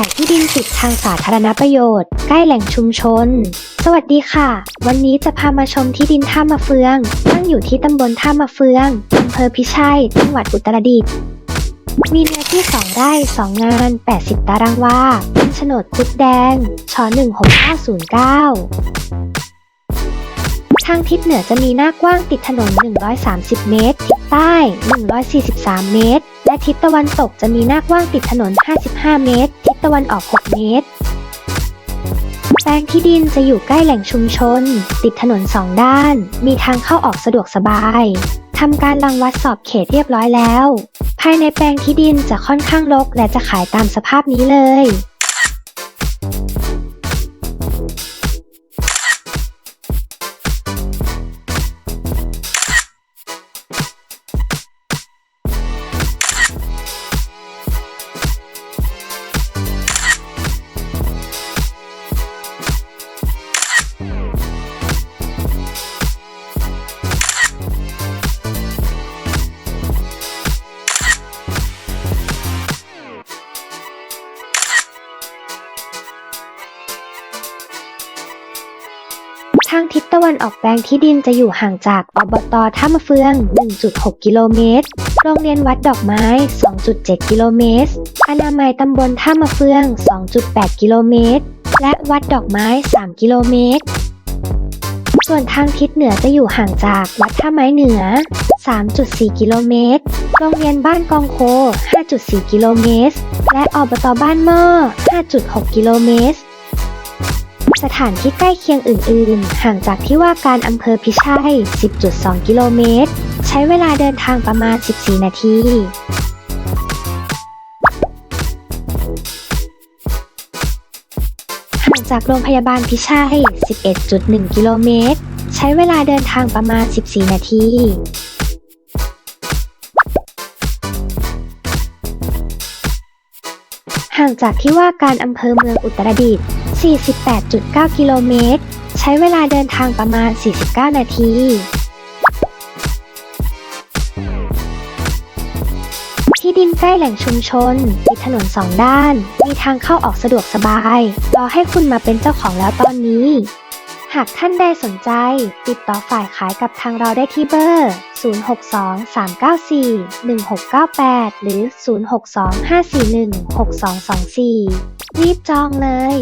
ายที่ดินติดทางสาธารณประโยชน์ ใกล้แหล่งชุมชน สวัสดีค่ะ วันนี้จะพามาชมที่ดินท่ามะเฟือง ตั้งอยู่ที่ตำบลท่ามะเฟืองอำเภอพิชัย จังหวัดอุตรดิตถ์มีเนื้อที่ 2 ไร่ 2 งาน 80 ตารางวาเป็นโฉนดคุดแดงช16909 ทางทิศเหนือจะมีหน้ากว้างติดถนน 130 เมตร ทิศใต้ 143 เมตร และทิศตะวันตกจะมีหน้ากว้างติดถนน 55 เมตร ทิศตะวันออก 6 เมตร แปลงที่ดินจะอยู่ใกล้แหล่งชุมชน ติดถนนสองด้าน มีทางเข้าออกสะดวกสบายทำการรังวัดสอบเขตเรียบร้อยแล้ว ภายในแปลงที่ดินจะค่อนข้างรกและจะขายตามสภาพนี้เลย ทางทิศตะวันออกแปลงที่ดินจะอยู่ห่างจากอบตท่ามะเฟือง 1.6 กิโลเมตร โรงเรียนวัดดอกไม้ 2.7 กิโลเมตร อนามัยตำบลท่ามะเฟือง 2.8 กิโลเมตร และวัดดอกไม้ 3 กิโลเมตร ส่วนทางทิศเหนือจะอยู่ห่างจากวัดท่าไม้เหนือ 3.4 กิโลเมตร โรงเรียนบ้านกองโค 5.4 กิโลเมตร และอบตบ้านหม้อ 5.6 กิโลเมตร สถานที่ใกล้เคียงอื่น ๆ ห่างจากที่ว่าการอำเภอพิชัย 10.2 กิโลเมตร ใช้เวลาเดินทางประมาณ 14 นาทีห่างจากโรงพยาบาลพิชัย 11.1 กิโลเมตร ใช้เวลาเดินทางประมาณ 14 นาทีห่างจากที่ว่าการอำเภอเมืองอุตรดิตถ์ 48.9 กิโลเมตร ใช้เวลาเดินทางประมาณ 49 นาที ที่ดินใกล้แหล่งชุมชน มีถนนสองด้าน มีทางเข้าออกสะดวกสบาย รอให้คุณมาเป็นเจ้าของแล้วตอนนี้ หากท่านใดสนใจ ติดต่อฝ่ายขายกับทางเราได้ที่เบอร์ 062-394-1698 หรือ 062-541-6224 รีบจองเลย